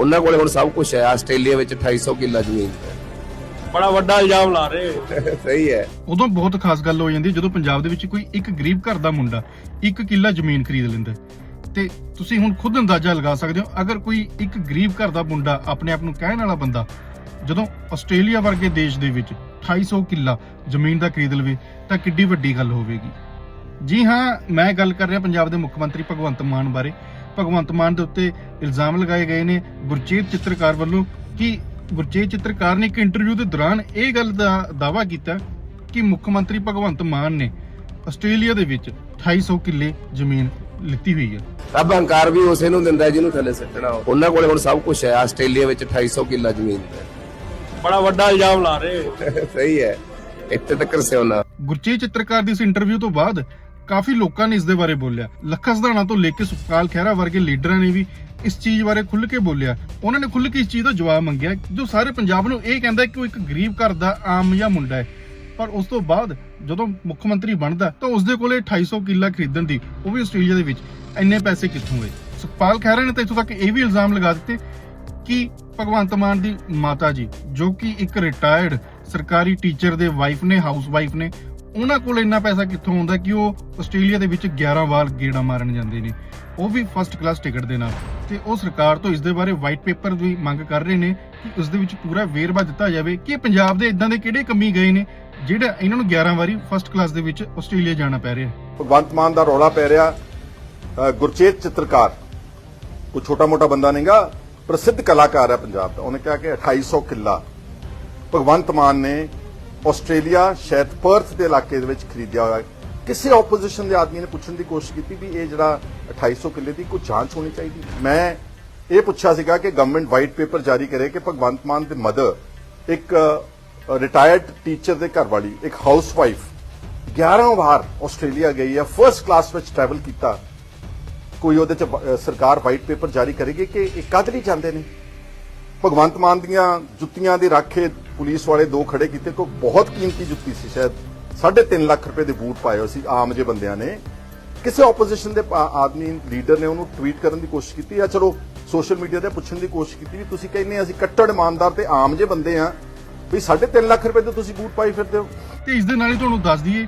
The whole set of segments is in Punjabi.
ਉਹਨਾਂ ਕੋਲੇ ਹੁਣ ਸਭ ਕੁਝ ਹੈ ਆਸਟ੍ਰੇਲੀਆ ਵਿੱਚ 2800 ਕਿੱਲਾ ਜ਼ਮੀਨ ਹੈ। ਬੜਾ ਵੱਡਾ ਇਲਜ਼ਾਮ ਲਾ ਰਹੇ। ਸਹੀ ਹੈ। ਉਦੋਂ ਬਹੁਤ ਖਾਸ ਗੱਲ ਹੋ ਜਾਂਦੀ ਜਦੋਂ ਪੰਜਾਬ ਦੇ ਵਿੱਚ ਕੋਈ ਇੱਕ ਗਰੀਬ ਘਰ ਦਾ ਮੁੰਡਾ ਇੱਕ ਕਿੱਲਾ ਜ਼ਮੀਨ ਖਰੀਦ ਲੈਂਦਾ। ਤੇ ਤੁਸੀਂ ਹੁਣ ਖੁਦ ਅੰਦਾਜ਼ਾ ਲਗਾ ਸਕਦੇ ਹੋ ਅਗਰ ਕੋਈ ਇੱਕ ਗਰੀਬ ਘਰ ਦਾ ਮੁੰਡਾ ਆਪਣੇ ਆਪ ਨੂੰ ਕਹਿਣ ਵਾਲਾ ਬੰਦਾ ਜਦੋਂ ਆਸਟ੍ਰੇਲੀਆ ਵਰਗੇ ਦੇਸ਼ ਦੇ ਵਿੱਚ 2800 ਕਿੱਲਾ ਜ਼ਮੀਨ ਦਾ ਖਰੀਦ ਲਵੇ ਤਾਂ ਕਿੱਡੀ ਵੱਡੀ ਗੱਲ ਹੋਵੇਗੀ। ਜੀ ਹਾਂ ਮੈਂ ਗੱਲ ਕਰ ਰਿਹਾ ਪੰਜਾਬ ਦੇ ਮੁੱਖ ਮੰਤਰੀ ਭਗਵੰਤ ਮਾਨ ਬਾਰੇ। ਭਗਵੰਤ ਮਾਨ ਦੇ ਉੱਤੇ ਇਲਜ਼ਾਮ ਲਗਾਏ ਗਏ ਨੇ। ਗੁਰਚੇਤ ਚਿੱਤਰਕਾਰ ਵੱਲੋਂ ਕਿ ਗੁਰਚੇਤ ਚਿੱਤਰਕਾਰ ਨੇ ਇੱਕ ਇੰਟਰਵਿਊ ਦੇ ਦੌਰਾਨ ਇਹ ਗੱਲ ਦਾ ਦਾਅਵਾ ਕੀਤਾ ਕਿ ਮੁੱਖ ਮੰਤਰੀ ਭਗਵੰਤ ਮਾਨ ਨੇ ਆਸਟ੍ਰੇਲੀਆ ਦੇ ਵਿੱਚ 2800 ਕਿੱਲੇ ਜ਼ਮੀਨ ਲਿੱਤੀ ਹੋਈ ਹੈ। ਰੱਬ ਹੰਕਾਰ ਵੀ ਉਸੇ ਨੂੰ ਦਿੰਦਾ ਜਿਹਨੂੰ ਥੱਲੇ ਸਿੱਟਣਾ ਹੋ। ਉਹਨਾਂ ਕੋਲੇ ਹੁਣ ਸਭ ਕੁਝ ਹੈ। ਆਸਟ੍ਰੇਲੀਆ ਵਿੱਚ 2800 ਕਿੱਲਾ ਜ਼ਮੀਨ ਹੈ। ਬੜਾ ਵੱਡਾ ਇਲਜ਼ਾਮ ਲਾ ਰਹੇ ਸਹੀ ਹੈ। ਇੱਥੇ ਤੱਕ ਸਿਉਣਾ। ਗੁਰਚੇਤ ਚਿੱਤਰਕਾਰ ਦੀ ਇਸ ਇੰਟਰਵਿਊ ਤੋਂ ਬਾਅਦ ਕਾਫੀ ਲੋਕਾਂ ਨੇ ਇਸ ਦੇ ਬਾਰੇ ਬੋਲਿਆ। ਲੱਖਾ ਸਧਾਣਾ ਤੋਂ ਲੈ ਕੇ ਸੁਖਪਾਲ ਖਹਿਰਾ ਵਰਗੇ ਲੀਡਰਾਂ ਨੇ ਵੀ ਇਸ ਚੀਜ਼ ਬਾਰੇ ਖੁੱਲ੍ਹ ਕੇ ਬੋਲਿਆ। ਉਹਨਾਂ ਨੇ ਖੁੱਲ੍ਹ ਕੇ ਇਸ ਚੀਜ਼ ਦਾ ਜਵਾਬ ਮੰਗਿਆ, ਜੋ ਸਾਰੇ ਪੰਜਾਬ ਨੂੰ ਇਹ ਕਹਿੰਦਾ ਕਿ ਉਹ ਇੱਕ ਗਰੀਬ ਘਰ ਦਾ ਆਮ ਜਿਹਾ ਮੁੰਡਾ ਹੈ। ਪਰ ਉਸ ਤੋਂ ਬਾਅਦ ਜਦੋਂ ਮੁੱਖ ਮੰਤਰੀ ਬਣਦਾ, ਤਾਂ ਉਸ ਦੇ ਕੋਲੇ 2800 ਕਿੱਲਾ ਖਰੀਦਣ ਦੀ, ਉਹ ਵੀ ਆਸਟ੍ਰੇਲੀਆ ਦੇ ਵਿੱਚ ਇੰਨੇ ਪੈਸੇ ਕਿੱਥੋਂ ਹੋਏ? ਸੁਖਪਾਲ ਖਹਿਰਾ ਨੇ ਤਾਂ ਇੱਥੋਂ ਤੱਕ ਇਹ ਵੀ ਇਲਜ਼ਾਮ ਲਗਾ ਦਿੱਤੇ ਕਿ ਭਗਵੰਤ ਮਾਨ ਦੀ ਮਾਤਾ ਜੀ, ਜੋ ਕਿ ਇੱਕ ਰਿਟਾਇਰਡ ਸਰਕਾਰੀ ਟੀਚਰ ਦੇ ਵਾਈਫ ਨੇ ਹਾਊਸ ਵਾਈਫ ਨੇ ਉਹਨਾਂ ਕੋਲ ਇੰਨਾ ਪੈਸਾ ਕਿੱਥੋਂ ਆਉਂਦਾ ਕਿ ਉਹ ਆਸਟ੍ਰੇਲੀਆ ਦੇ ਵਿੱਚ 11 ਵਾਰ ਗੇੜਾ ਮਾਰਨ ਜਾਂਦੇ ਨੇ। ਉਹ ਵੀ ਫਸਟ ਕਲਾਸ ਟਿਕਟ ਦੇ ਨਾਲ। ਤੇ ਉਹ ਸਰਕਾਰ ਤੋਂ ਇਸ ਦੇ ਬਾਰੇ ਵਾਈਟ ਪੇਪਰ ਦੀ ਮੰਗ ਕਰ ਰਹੇ ਨੇ ਕਿ ਉਸ ਦੇ ਵਿੱਚ ਪੂਰਾ ਵੇਰਵਾ ਦਿੱਤਾ ਜਾਵੇ ਕਿ ਪੰਜਾਬ ਦੇ ਇਦਾਂ ਦੇ ਕਿਹੜੇ ਕੰਮੀ ਗਏ ਨੇ, ਜਿਹੜਾ ਇਹਨਾਂ ਨੂੰ 11 ਵਾਰੀ ਫਸਟ ਕਲਾਸ ਦੇ ਵਿੱਚ ਆਸਟ੍ਰੇਲੀਆ ਜਾਣਾ ਪੈ ਰਿਹਾ। ਭਗਵੰਤ ਮਾਨ ਦਾ ਰੌਲਾ ਪੈ ਰਿਹਾ। ਗੁਰਚੇਤ ਚਿੱਤਰਕਾਰ। ਕੋਈ ਛੋਟਾ ਮੋਟਾ ਬੰਦਾ ਨਹੀਂਗਾ। ਪ੍ਰਸਿੱਧ ਕਲਾਕਾਰ ਹੈ ਪੰਜਾਬ ਦਾ। ਉਹਨੇ ਕਿਹਾ ਕਿ 2800 ਕਿੱਲਾ। ਭਗਵੰਤ ਮਾਨ ਨੇ ਆਸਟ੍ਰੇਲੀਆ ਸ਼ਾਇਦ ਪਰਥ ਦੇ ਇਲਾਕੇ ਦੇ ਵਿੱਚ ਖਰੀਦਿਆ ਹੋਇਆ ਕਿਸੇ ਆਪੋਜੀਸ਼ਨ ਦੇ ਆਦਮੀ ਨੇ ਪੁੱਛਣ ਦੀ ਕੋਸ਼ਿਸ਼ ਕੀਤੀ ਵੀ ਇਹ ਜਿਹੜਾ 2800 ਕਿੱਲੇ ਦੀ ਕੋਈ ਜਾਂਚ ਹੋਣੀ ਚਾਹੀਦੀ। ਮੈਂ ਇਹ ਪੁੱਛਿਆ ਸੀਗਾ ਕਿ ਗਵਰਨਮੈਂਟ ਵਾਈਟ ਪੇਪਰ ਜਾਰੀ ਕਰੇ ਕਿ ਭਗਵੰਤ ਮਾਨ ਦੇ ਮਦਰ ਇੱਕ ਰਿਟਾਇਰਡ ਟੀਚਰ ਦੇ ਘਰ ਵਾਲੀ ਇੱਕ ਹਾਊਸ ਵਾਈਫ 11 ਵਾਰ ਆਸਟ੍ਰੇਲੀਆ ਗਈ ਹੈ ਫਰਸਟ ਕਲਾਸ ਵਿੱਚ ਟਰੈਵਲ ਕੀਤਾ। ਕੋਈ ਉਹਦੇ ਚ ਸਰਕਾਰ ਵਾਈਟ ਪੇਪਰ ਜਾਰੀ ਕਰੇਗੀ ਕਿ ਇਹ ਕਦ ਲਈ ਜਾਂਦੇ ਨੇ? ਭਗਵੰਤ ਮਾਨ ਦੀਆਂ ਜੁੱਤੀਆਂ ਦੇ ਰਾਖੇ ਪੁਲਿਸ ਵਾਲੇ ਦੋ ਖੜੇ ਕੀਤੇ ਕੋ ਬਹੁਤ ਕੀਮਤੀ ਜੁੱਤੀ ਸੀ ਸ਼ਾਇਦ। 3.5 ਲੱਖ ਰੁਪਏ ਦੇ ਬੂਟ ਪਾਏ ਹੋਏ ਸੀ ਆਮ ਜੇ ਬੰਦਿਆਂ ਨੇ। ਕਿਸੇ ਆਪੋਜੀਸ਼ਨ ਦੇ ਆਦਮੀ ਲੀਡਰ ਨੇ ਉਹਨੂੰ ਟਵੀਟ ਕਰਨ ਦੀ ਕੋਸ਼ਿਸ਼ ਕੀਤੀ ਜਾਂ ਚਲੋ ਸੋਸ਼ਲ ਮੀਡੀਆ ਤੇ ਪੁੱਛਣ ਦੀ ਕੋਸ਼ਿਸ਼ ਕੀਤੀ ਵੀ ਤੁਸੀਂ ਕਹਿੰਦੇ ਅਸੀਂ ਕੱਟੜ ਇਮਾਨਦਾਰ ਤੇ ਆਮ ਜੇ ਬੰਦੇ ਆ। ਵੀ 3.5 ਲੱਖ ਰੁਪਏ ਦੇ ਤੁਸੀਂ ਬੂਟ ਪਾਈ ਫਿਰਦੇ ਹੋ। ਤੇ ਇਸ ਦੇ ਨਾਲ ਹੀ ਤੁਹਾਨੂੰ ਦੱਸ ਦਈਏ,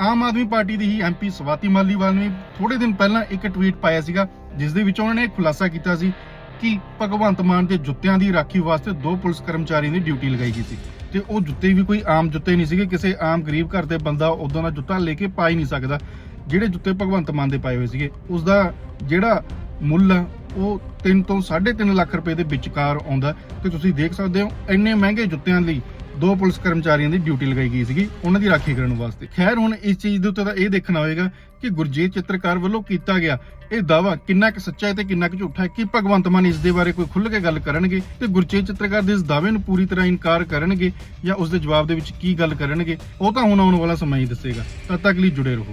ਆਮ ਆਦਮੀ ਪਾਰਟੀ ਦੀ ਹੀ ਐਮਪੀ ਸਵਾਤੀ ਮਾਲੀਵਾਲ ਨੇ ਥੋੜੇ ਦਿਨ ਪਹਿਲਾਂ ਇੱਕ ਟਵੀਟ ਪਾਇਆ ਸੀਗਾ, ਜਿਸ ਦੇ ਵਿੱਚ ਉਹਨਾਂ ਨੇ ਖੁਲਾਸਾ ਕੀਤਾ ਸੀ ਕਿ ਭਗਵੰਤ ਮਾਨ ਦੇ ਜੁੱਤਿਆਂ ਦੀ ਰਾਖੀ ਵਾਸਤੇ ਦੋ ਪੁਲਿਸ ਕਰਮਚਾਰੀਆਂ ਦੀ ਡਿਊਟੀ ਲਗਾਈ ਗਈ ਸੀ। ਤੇ ਉਹ ਜੁੱਤੇ ਵੀ ਕੋਈ ਆਮ ਜੁੱਤੇ ਨਹੀਂ ਸੀਗੇ, ਕਿਸੇ ਆਮ ਗਰੀਬ ਘਰ ਦੇ ਬੰਦਾ ਉਦੋਂ ਦਾ ਜੁੱਤਾ ਲੈ ਕੇ ਪਾ ਹੀ ਨਹੀਂ ਸਕਦਾ। ਜਿਹੜੇ ਜੁੱਤੇ ਭਗਵੰਤ ਮਾਨ ਦੇ ਪਾਏ ਹੋਏ ਸੀਗੇ ਉਸ ਦਾ ਜਿਹੜਾ ਮੁੱਲ ਆ, ਉਹ 3 ਤੋਂ 3.5 ਲੱਖ ਰੁਪਏ ਦੇ ਵਿਚਕਾਰ ਆਉਂਦਾ। ਤੇ ਤੁਸੀਂ ਦੇਖ ਸਕਦੇ ਹੋ, ਇੰਨੇ ਮਹਿੰਗੇ ਜੁੱਤਿਆਂ ਲਈ ਦੋ ਪੁਲਿਸ ਕਰਮਚਾਰੀਆਂ ਦੀ ਡਿਊਟੀ ਲਗਾਈ ਗਈ ਸੀਗੀ, ਉਹਨਾਂ ਦੀ ਰਾਖੀ ਕਰਨ ਵਾਸਤੇ। ਖੈਰ, ਹੁਣ ਇਸ ਚੀਜ਼ ਦੇ ਉੱਤੇ ਤਾਂ ਇਹ ਦੇਖਣਾ ਹੋਏਗਾ ਕਿ ਗੁਰਜੀਤ ਚਿੱਤਰਕਾਰ ਵੱਲੋਂ ਕੀਤਾ ਗਿਆ ਇਹ ਦਾਵਾ ਕਿੰਨਾ ਕੁ ਸੱਚਾ ਹੈ ਤੇ ਕਿੰਨਾ ਕੁ ਝੂਠਾ ਹੈ, ਕਿ ਭਗਵੰਤ ਮਾਨ ਇਸ ਦੇ ਬਾਰੇ ਕੋਈ ਖੁੱਲ੍ਹ ਕੇ ਗੱਲ ਕਰਨਗੇ ਤੇ ਗੁਰਜੀਤ ਚਿੱਤਰਕਾਰ ਦੇ ਇਸ ਦਾਅਵੇ ਨੂੰ ਪੂਰੀ ਤਰ੍ਹਾਂ ਇਨਕਾਰ ਕਰਨਗੇ ਜਾਂ ਉਸ ਦੇ ਜਵਾਬ ਦੇ ਵਿੱਚ ਕੀ ਗੱਲ ਕਰਨਗੇ, ਉਹ ਤਾਂ ਹੁਣ ਆਉਣ ਵਾਲਾ ਸਮਾਂ ਹੀ ਦੱਸੇਗਾ। ਤਦ ਤੱਕ ਲਈ ਜੁੜੇ ਰਹੋ।